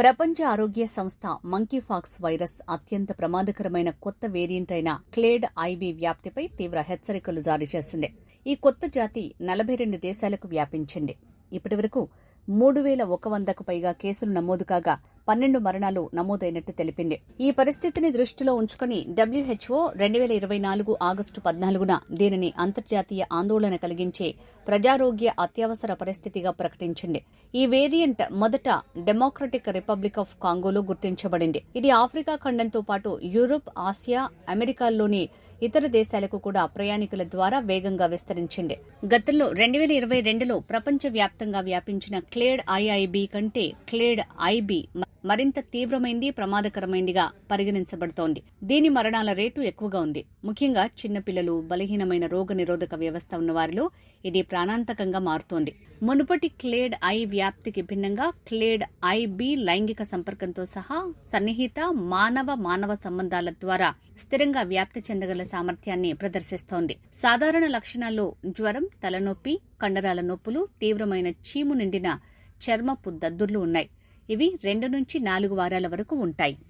ప్రపంచ ఆరోగ్య సంస్థ మంకీఫాక్స్ వైరస్ అత్యంత ప్రమాదకరమైన కొత్త వేరియంట్ అయిన క్లేడ్ ఐబీ వ్యాప్తిపై తీవ్ర హెచ్చరికలు జారీ చేసింది. ఈ కొత్త జాతి నలభై రెండు దేశాలకు వ్యాపించింది. ఇప్పటివరకు మూడు వేల ఒక వందకు పైగా కేసులు నమోదు కాగా పన్నెండు మరణాలు నమోదైనట్టు తెలిపింది. ఈ పరిస్థితిని దృష్టిలో ఉంచుకుని డబ్ల్యూహెచ్ఓ రెండు వేల ఇరవై నాలుగు ఆగస్టు పద్నాలుగున దీనిని అంతర్జాతీయ ఆందోళన కలిగించే ప్రజారోగ్య అత్యవసర పరిస్థితిగా ప్రకటించింది. ఈ వేరియంట్ మొదట డెమోక్రటిక్ రిపబ్లిక్ ఆఫ్ కాంగోలో గుర్తించబడింది. ఇది ఆఫ్రికా ఖండంతో పాటు యూరోప్ ఆసియా అమెరికాల్లోని ఇతర దేశాలకు కూడా ప్రయాణికుల ద్వారా వేగంగా విస్తరించింది. గతంలో రెండు వేల ఇరవై రెండులో ప్రపంచవ్యాప్తంగా వ్యాపించిన క్లేడ్ ఐఐబి కంటే క్లేడ్ ఐబి మరింత తీవ్రమైంది ప్రమాదకరమైందిగా పరిగణించబడుతోంది. దీని మరణాల రేటు ఎక్కువగా ఉంది. ముఖ్యంగా చిన్నపిల్లలు బలహీనమైన రోగ నిరోధక వ్యవస్థ ఉన్నవారిలో ఇది ప్రాణాంతకంగా మారుతోంది. మునుపటి క్లేడ్ ఐ వ్యాప్తికి భిన్నంగా క్లేడ్ ఐబి లైంగిక సంపర్కంతో సహా సన్నిహిత మానవ మానవ సంబంధాల ద్వారా స్థిరంగా వ్యాప్తి చెందగల సామర్థ్యాన్ని ప్రదర్శిస్తోంది. సాధారణ లక్షణాల్లో జ్వరం తలనొప్పి కండరాల నొప్పులు తీవ్రమైన చీము నిండిన చర్మపు దద్దుర్లు ఉన్నాయి. ఇవి రెండు నుంచి నాలుగు వారాల వరకు ఉంటాయి.